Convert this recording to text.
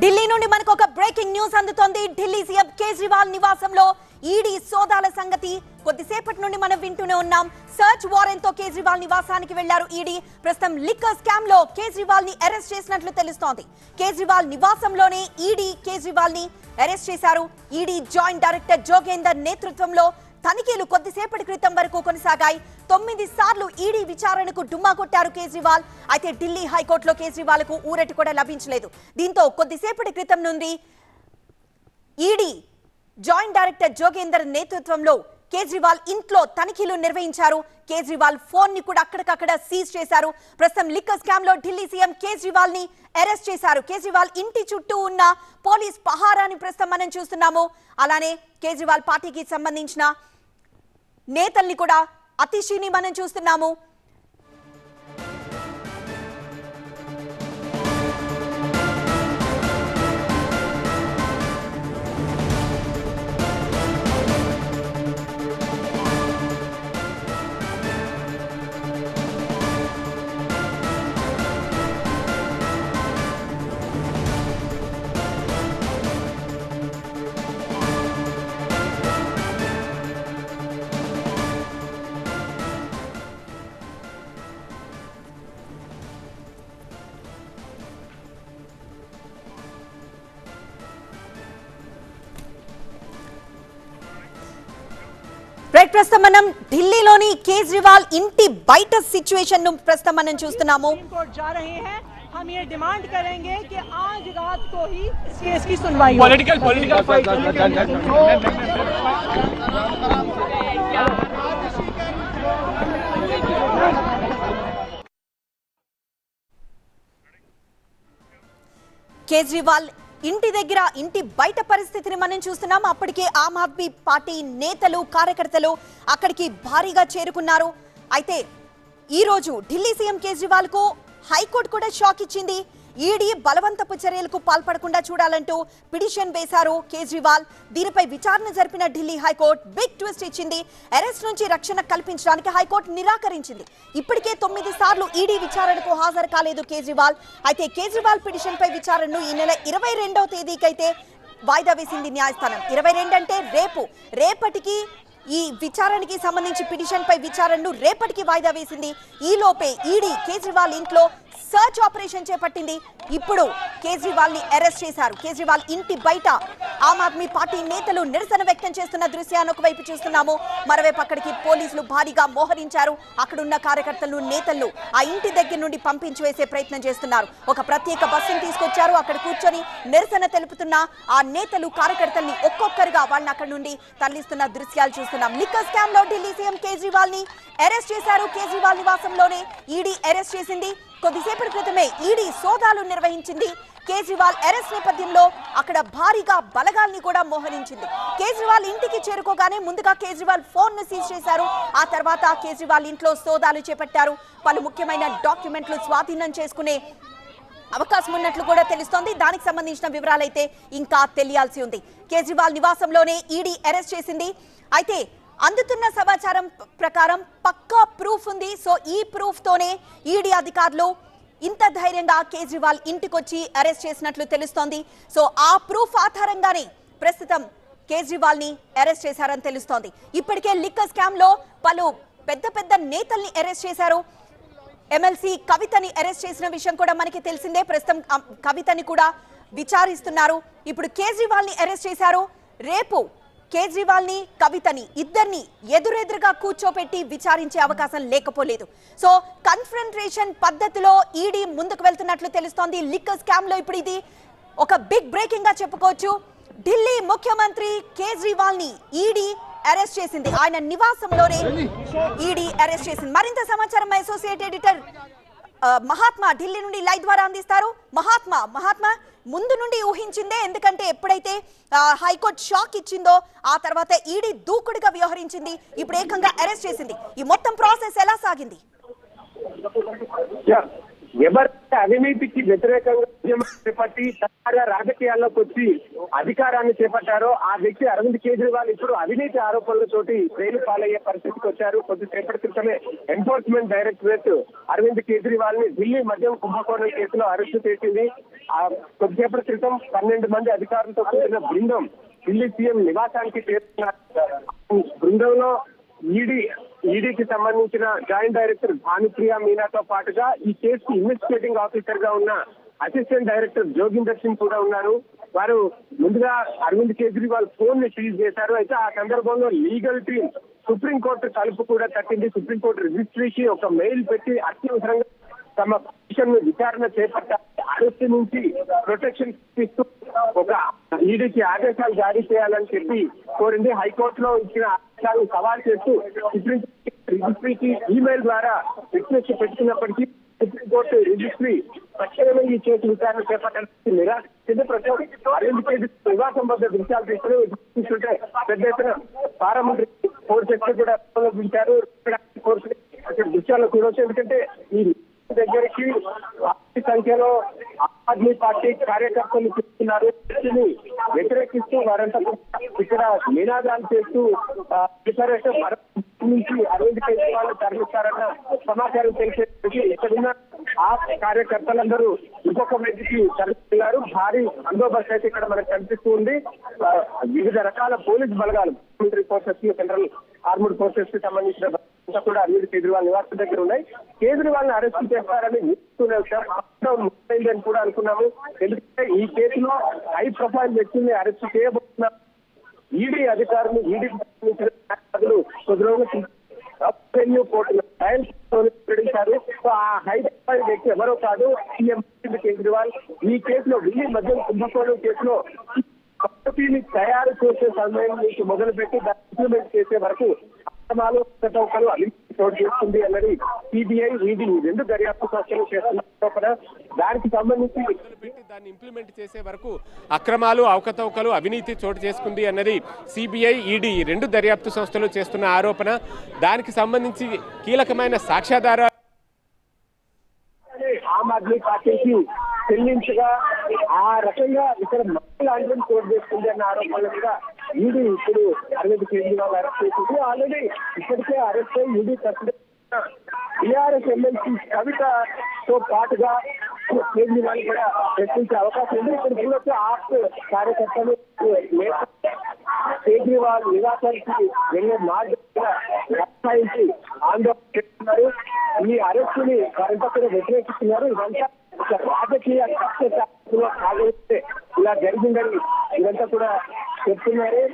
ఢిల్లీ నుండి మనకు ఒక బ్రేకింగ్ న్యూస్ అందుతోంది. ఢిల్లీ సీఎం కేజ్రీవాల్ నివాసంలో ఈడీ సోదాల సంగతి కొద్దిసేపటి నుండి మనం వింటూనే ఉన్నాం. సర్చ్ వారెంట్తో కేజ్రీవాల్ నివాసానికి వెళ్ళారు ఈడీ. ప్రస్తుతం లిక్కర్ స్కామ్లో కేజ్రీవాల్ని అరెస్ట్ చేసినట్లు తెలుస్తోంది. కేజ్రీవాల్ నివాసంలోనే ఈడీ కేజ్రీవాల్ని అరెస్ట్ చేశారు. ఈడీ జాయింట్ డైరెక్టర్ జోగేందర్ నేతృత్వంలో తనిఖీలు కొద్దిసేపటి క్రితం వరకు కొనసాగాయి. తొమ్మిది సార్లు ఈడీ విచారణకు డుమ్మా కొట్టారు కేజ్రీవాల్. అయితే ఢిల్లీ హైకోర్టులో కేజ్రీవాల్కు ఊరటి కూడా లభించలేదు. దీంతో కొద్దిసేపటి క్రితం నుండి ఈడీ జాయింట్ డైరెక్టర్ జోగేందర్ నేతృత్వంలో కేజ్రీవాల్ ఇంట్లో తనిఖీలు నిర్వహించారు. కేజ్రీవాల్ ఫోన్ని కూడా అక్కడికక్కడ సీజ్ చేశారు. ప్రస్తుతం లిక్కర్ స్కామ్లో ఢిల్లీ సీఎం కేజ్రీవాల్ని అరెస్ట్ చేశారు. కేజ్రీవాల్ ఇంటి చుట్టూ ఉన్న పోలీస్ పహారాని ప్రస్తుతం మనం చూస్తున్నాము. అలానే కేజ్రీవాల్ పార్టీకి సంబంధించిన నేతల్ని కూడా అతిశీని మనం చూస్తున్నాము. ప్రస్తుతం మనం ఢిల్లీలోని కేజ్రీవాల్ ఇంటి బయట సిచ్యువేషన్ ను ప్రస్తుతం మనం చూస్తున్నాము सुप्रीम कोर्ट जा रहे हैं हम ये डिमांड करेंगे कि आज रात को ही इस केस की सुनवाई हो पॉलिटिकल पॉलिटिकल फाइट కేజ్రీవాల్ ఇంటి దగ్గర ఇంటి బయట పరిస్థితిని మనం చూస్తున్నాం. అప్పటికే ఆమ్ ఆద్మీ పార్టీ నేతలు కార్యకర్తలు అక్కడికి భారీగా చేరుకున్నారు. అయితే ఈరోజు ఢిల్లీ సీఎం కేజ్రీవాల్కు హైకోర్టు కూడా షాక్ ఇచ్చింది. ఈడీ బలవంతపు చర్యలకు పాల్పడకుండా చూడాలంటూ పిటిషన్ వేశారు కేజ్రీవాల్. దీనిపై విచారణ జరిపిన Delhi high court big twist ఇచ్చింది. అరెస్ట్ నుంచి రక్షణ కల్పించడానికి హైకోర్టు నిరాకరించింది. ఇప్పటికే తొమ్మిది సార్లు ఈడీ విచారణకు హాజరు కాలేదు కేజ్రీవాల్. అయితే కేజ్రీవాల్ పిటిషన్ పై విచారణను ఈ నెల ఇరవై రెండవ తేదీకైతే వాయిదా వేసింది న్యాయస్థానం. ఇరవై రెండు అంటే రేపు. రేపటికి ఈ విచారణకి సంబంధించి పిటిషన్ పై విచారణను రేపటికి వాయిదా వేసింది. ఈ లోపే ఈడీ కేజ్రీవాల్ ఇంట్లో సర్చ్ ఆపరేషన్ చేపట్టింది. ఇప్పుడు కేజ్రీవాల్ని అరెస్ట్ చేశారు. కేజ్రీవాల్ ఇంటి బయట ఆమ్ ఆద్మీ పార్టీ నేతలు నిరసన వ్యక్తం చేస్తున్న దృశ్యాన్ని ఒకవైపు చూస్తున్నాము. మరోవైపు అక్కడికి పోలీసులు భారీగా మోహరించారు. అక్కడున్న కార్యకర్తలు నేతలు ఆ ఇంటి దగ్గర నుండి పంపించి వేసే ప్రయత్నం చేస్తున్నారు. ఒక ప్రత్యేక బస్సును తీసుకొచ్చారు. అక్కడ కూర్చొని నిరసన తెలుపుతున్న ఆ నేతలు కార్యకర్తల్ని ఒక్కొక్కరుగా వాళ్ళని అక్కడ నుండి తరలిస్తున్న దృశ్యాలు చూస్తున్నాం. లిక్కర్ స్కామ్లో ఢిల్లీ సీఎం కేజ్రీవాల్ని అరెస్ట్ చేశారు. కేజ్రీవాల్ నివాసంలోనే ఈడీ అరెస్ట్ చేసింది. కొద్దిసేపటి క్రితమే ఈడీ సోదాలు నిర్వహించింది. కేజ్రీవాల్ అరెస్ట్ నేపథ్యంలో అక్కడ భారీగా బలగాల్ని కూడా మోహరించింది. కేజ్రీవాల్ ఇంటికి చేరుకోగానే ముందుగా కేజ్రీవాల్ ఫోన్ను సీజ్ చేశారు. ఆ తర్వాత కేజ్రీవాల్ ఇంట్లో సోదాలు చేపట్టారు. పలు ముఖ్యమైన డాక్యుమెంట్లు స్వాధీనం చేసుకునే అవకాశం ఉన్నట్లు కూడా తెలుస్తోంది. దానికి సంబంధించిన వివరాలైతే ఇంకా తెలియాల్సి ఉంది. కేజ్రీవాల్ నివాసంలోనే ఈడీ అరెస్ట్ చేసింది. అయితే అందుతున్న సమాచారం ప్రకారం పక్కా ప్రూఫ్ ఉంది. సో ఈ ప్రూఫ్ తోనే ఈడీ అధికారులు ఇంత ధైర్యంగా కేజ్రీవాల్ ఇంటికొచ్చి అరెస్ట్ చేసినట్లు తెలుస్తోంది. సో ఆ ప్రూఫ్ ఆధారంగానే ప్రస్తుతం కేజ్రీవాల్ని అరెస్ట్ చేశారని తెలుస్తోంది. ఇప్పటికే లిక్కర్ స్కామ్లో పలు పెద్ద పెద్ద నేతల్ని అరెస్ట్ చేశారు. ఎమ్మెల్సీ కవితని అరెస్ట్ చేసిన విషయం కూడా మనకి తెలిసిందే. ప్రస్తుతం కవితని కూడా విచారిస్తున్నారు. ఇప్పుడు కేజ్రీవాల్ని అరెస్ట్ చేశారు. రేపు కేజ్రీవాల్ని కవితని ఇద్దరిని ఎదురెదురుగా కూర్చోపెట్టి విచారించే అవకాశం లేకపోలేదు. సో కన్ఫ్రంట్రేషన్ పద్ధతిలో ఈడీ ముందుకు వెళ్తున్నట్లు తెలుస్తోంది. లిక్కర్ స్కామ్లో ఇప్పుడు ఇది ఒక బిగ్ బ్రేకింగ్గా చెప్పుకోవచ్చు. ఢిల్లీ ముఖ్యమంత్రి కేజ్రీవాల్ని ఈడీ అరెస్ట్ చేసింది. ఆయన నివాసంలోనే ఈడీ అరెస్ట్ చేసింది. మరింత సమాచారం మా అసోసియేట్ ఎడిటర్ మహాత్మా ఢిల్లీ నుండి లైవ్ ద్వారా అందిస్తారు. మహాత్మా మహాత్మా ముందు నుండి ఊహించిందే ఎందుకంటే ఎప్పుడైతే హైకోర్టు షాక్ ఇచ్చిందో ఆ తర్వాత ఈడీ దూకుడుగా వ్యవహరించింది. ఇప్పుడు ఏకంగా అరెస్ట్ చేసింది. ఈ మొత్తం ప్రాసెస్ ఎలా సాగింది? ఎవరైతే అవినీతికి వ్యతిరేకంగా ఉద్యమం చేపట్టి తరచుగా రాజకీయాల్లోకి వచ్చి అధికారాన్ని చేపట్టారో ఆ వ్యక్తి అరవింద్ కేజ్రీవాల్ ఇప్పుడు అవినీతి ఆరోపణలతోటి జైలు పాలయ్యే పరిస్థితికి వచ్చారు. కొద్దిసేపటి క్రితమే ఎన్ఫోర్స్మెంట్ డైరెక్టరేట్ అరవింద్ కేజ్రీవాల్ని ఢిల్లీ మద్యం కుంభకోణం కేసులో అరెస్టు చేసింది. ఆ కొద్దిసేపటి క్రితం పన్నెండు మంది అధికారులతో కూడిన బృందం ఢిల్లీ సీఎం నివాసానికి చేస్తున్నారు బృందంలో ఈడీ ఈడీకి సంబంధించిన జాయింట్ డైరెక్టర్ భానుప్రియ మీనాతో పాటుగా ఈ కేసుకి ఇన్వెస్టిగేటింగ్ ఆఫీసర్గా ఉన్న అసిస్టెంట్ డైరెక్టర్ జోగిందర్ సింగ్ కూడా ఉన్నారు. వారు ముందుగా అరవింద్ కేజ్రీవాల్ ఫోన్ని సీజ్ చేశారు. అయితే ఆ సందర్భంలో లీగల్ టీం సుప్రీంకోర్టు తలుపు కూడా తట్టింది. సుప్రీంకోర్టు రిజిస్ట్రీకి ఒక మెయిల్ పెట్టి అత్యవసరంగా తమ పిటిషన్ విచారణ చేపట్టాలి. అరెస్ట్ నుంచి ప్రొటెక్షన్ ఇస్తూ ఒక ఈడీకి ఆదేశాలు జారీ చేయాలని చెప్పి కోరింది. హైకోర్టులో ఇచ్చిన ఆదేశాలను సవాల్ చేస్తూ సుప్రీం రిజిస్ట్రీకి ఈమెయిల్ ద్వారా రిక్వెస్ట్ పెట్టుకున్నప్పటికీ సుప్రీంకోర్టు రిజిస్ట్రీ తక్షణమే ఈ కేసు విచారణ చేపట్టడానికి చేపట్టాలని నిరాశించింది ప్రస్తుతం అరవింద్ కేజీ నివాసం వద్ద దృశ్యాలు తీసుకుని చూస్తుంటే పెద్ద ఎత్తున పార్లమెంటరీ ఫోర్సెస్ కూడా పిలిచారు ఫోర్స్ అక్కడ దృశ్యాల్లో చూడవచ్చు ఎందుకంటే ఈ దగ్గరికి భారీ సంఖ్యలో ఆమ్ ఆద్మీ పార్టీ కార్యకర్తలు చూస్తున్నారు వ్యతిరేకిస్తూ వారంతా ఇక్కడ నినాదాలు చేస్తూ ఆ, నుంచి అరవింద్ కేజ్రీవాల్ తరలిస్తారన్న సమాచారం తెలిసేందుకు ఎక్కడున్నా ఆ కార్యకర్తలందరూ ఇంకొక వైపుకి తరలిస్తున్నారు. భారీ బందోబస్తు అయితే ఇక్కడ మనకు కనిపిస్తూ ఉంది. వివిధ రకాల పోలీస్ బలగాలు మిలిటరీ ఫోర్సెస్ సెంట్రల్ ఆర్మీడ్ ఫోర్సెస్కి సంబంధించిన కూడా అరవింద్ కేజ్రీవాల్ నివాసం దగ్గర ఉన్నాయి. కేజ్రీవాల్ని అరెస్ట్ చేస్తారని ఊహిస్తూనే వచ్చాం లాక్డౌన్ కూడా అనుకున్నాము. ఎందుకంటే ఈ కేసులో హై ప్రొఫైల్ వ్యక్తుల్ని అరెస్ట్ చేయబోతున్నారు ఈడీ అధికారులు ఈడీ సంబంధించిన కొద్ది రోజులు రెవెన్యూ కోర్టులో ట్రయల్ ప్రకటించారు సో ఆ హై ప్రొఫైల్ వ్యక్తి ఎవరో కాదు సీఎం కేజ్రీవాల్ ఈ కేసులో ఢిల్లీ మద్యం కుంభకోణం కేసులో కమిటీని తయారు చేసే సమయం నుంచి మొదలుపెట్టి దాన్ని ఇంప్లిమెంట్ చేసే వరకు అక్రమాలు ఒకరు అవినీతి చోటు చేస్తుంది అన్నది సిబిఐ ఈడీ రెండు దర్యాప్తు సంస్థలు చేస్తున్న ఆరోపణ దానికి సంబంధించి దాన్ని ఇంప్లిమెంట్ చేసే వరకు అక్రమాలు అవకతవకలు అవినీతి చోటు చేసుకుంది అన్నది సిబిఐ ఈడీ రెండు దర్యాప్తు సంస్థలు చేస్తున్న ఆరోపణ. దానికి సంబంధించి కీలకమైన సాక్ష్యాధారాలు ఆమ్ ఆద్మీ పార్టీకి చెల్లించగా ఆ రకంగా ఇక్కడ మనీ లాండరింగ్ చోటు చేసుకుంది అన్న ఆరోపణల మీద ఈడీ ఇప్పుడు అరవింద్ కేజ్రీవాల్ అరెస్ట్ చేసింది. ఆల్రెడీ ఇప్పటికే అరెస్ట్ అయ్యి ఈడీ కస్టడీ టీఆర్ఎస్ ఎమ్మెల్సీ కవితతో పాటుగా కేజ్రీవాల్ కూడా ప్రశ్నించే అవకాశం ఉంది. ఇప్పుడు చూడొచ్చు ఆప్ కార్యకర్తలు కేజ్రీవాల్ నివాసానికి వెళ్ళే మార్గంగా ఆందోళన చేస్తున్నారు. ఈ అరెస్టుని వారంతా కూడా వ్యతిరేకిస్తున్నారు. ఇదంతా రాజకీయ కక్ష ఇలా జరిగిందని ఇదంతా కూడా continuaré.